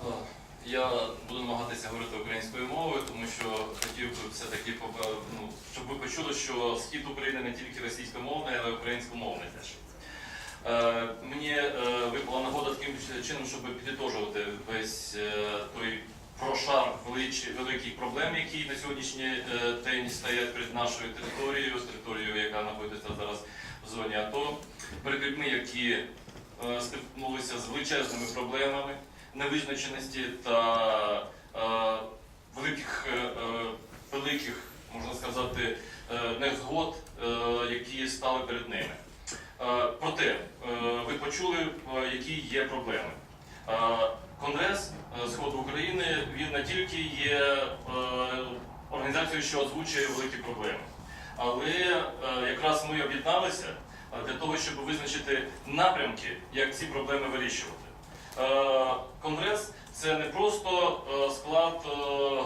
Е, Я буду намагатися говорити українською мовою, тому що хотів би все-таки ну, щоб ви почули, що схід України не тільки російськомовний, але й українськомовний теж. Е, Мені е, випала нагода таким чином, щоб підітожувати весь е, той прошар великих проблем, які на сьогоднішній день стоять перед нашою територією, з територією, яка знаходиться зараз в зоні АТО, перед людьми, які стикнулися з величезними проблемами невизначеності та е, великих, е, е, великих, можна сказати, е, незгод, е, які стали перед ними. Е, Проте е, ви почули, е, які є проблеми. Е, Конгрес е, Сходу України він не тільки є е, організацією, що озвучує великі проблеми, але е, якраз ми об'єдналися е, для того, щоб визначити напрямки, як ці проблеми вирішувати. Е, Конгрес це не просто е, склад е,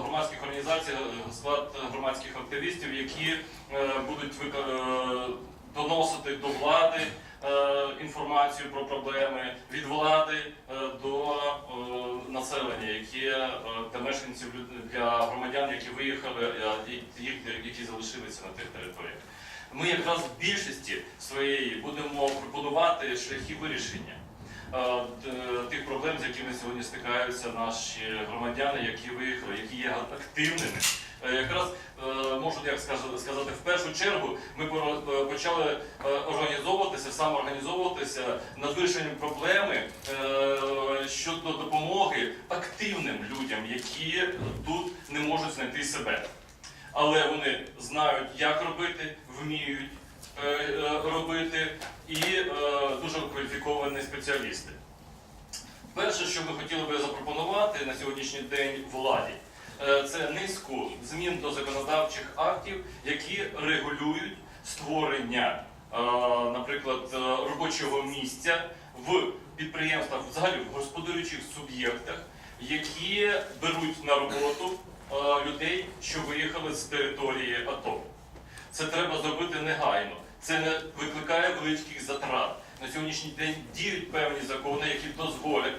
громадських організацій, е, склад громадських активістів, які е, будуть е, доносити до влади е, інформацію про проблеми від влади е, до е, населення, які е, для мешканців для громадян, які виїхали, е, і тих, які залишилися на тих територіях. Ми якраз в більшості своєї будемо пропонувати шляхи вирішення е, тих проблем, з якими сьогодні стикаються наші громадяни, які виїхали, які є активними. Е, Якраз е, можу як сказати, в першу чергу ми почали організовуватися, самоорганізовуватися над вирішенням проблеми щодо допомоги активним людям, які тут не можуть знайти себе. Але вони знають, як робити, вміють е, е, робити і е, дуже кваліфіковані спеціалісти. Перше, що ми хотіли би запропонувати на сьогоднішній день владі, це низку змін до законодавчих актів, які регулюють створення, наприклад, робочого місця в підприємствах, взагалі в господарюючих суб'єктах, які беруть на роботу людей, що виїхали з території АТО. Це треба зробити негайно. Це не викликає великих затрат. На сьогоднішній день діють певні закони, які дозволять е,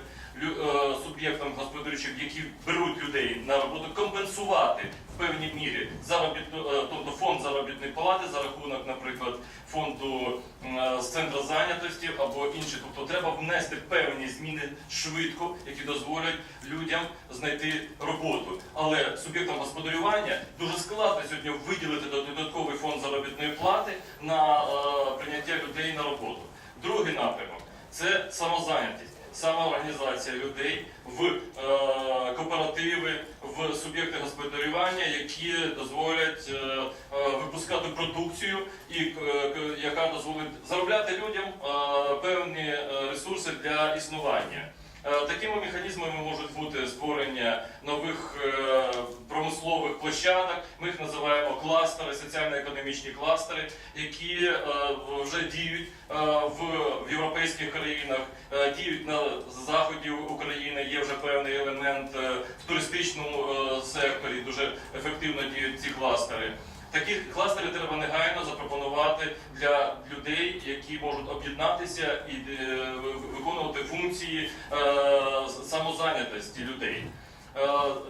суб'єктам господарючих, які беруть людей на роботу, компенсувати в певній мірі заробітну, е, тобто фонд заробітної плати за рахунок, наприклад, фонду е, з центру зайнятості або інші. Тобто треба внести певні зміни швидко, які дозволять людям знайти роботу. Але суб'єктам господарювання дуже складно сьогодні виділити додатковий фонд заробітної плати на е, прийняття людей на роботу. Другий напрямок це самозайнятість. Самоорганізація людей в е, кооперативи, в суб'єкти господарювання, які дозволять е, е, випускати продукцію, і е, яка дозволить заробляти людям е, певні ресурси для існування. Е, Такими механізмами можуть бути створення нових е, промислових площадок. Ми їх називаємо кластери, соціально-економічні кластери, які е, вже діють в, європейських країнах, діють на заході України. Є вже певний елемент в туристичному секторі. Дуже ефективно діють ці кластери. Такі кластери треба негайно запропонувати для людей, які можуть об'єднатися і е, виконувати функції е, самозайнятості людей. Е,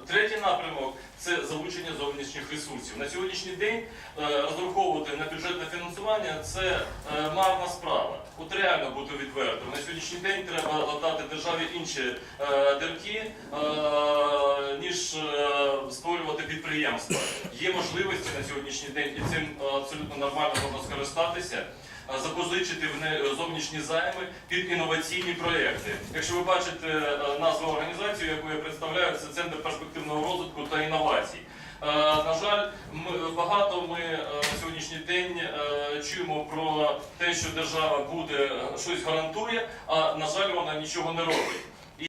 Третій напрямок це залучення зовнішніх ресурсів. На сьогоднішній день е, розраховувати на бюджетне фінансування це е, марна справа. От реально бути відвертим. На сьогоднішній день треба латати державі інші е, дірки, ніж створювати підприємства. Є можливості на сьогоднішній день, і цим абсолютно нормально можна скористатися. Запозичити в зовнішні займи під інноваційні проекти. Якщо ви бачите е, назву організації, яку я представляю, це Центр перспективного розвитку та інновацій. Е, На жаль, ми багато ми е, на сьогоднішній день чуємо про те, що держава буде щось гарантує, а на жаль, вона нічого не робить.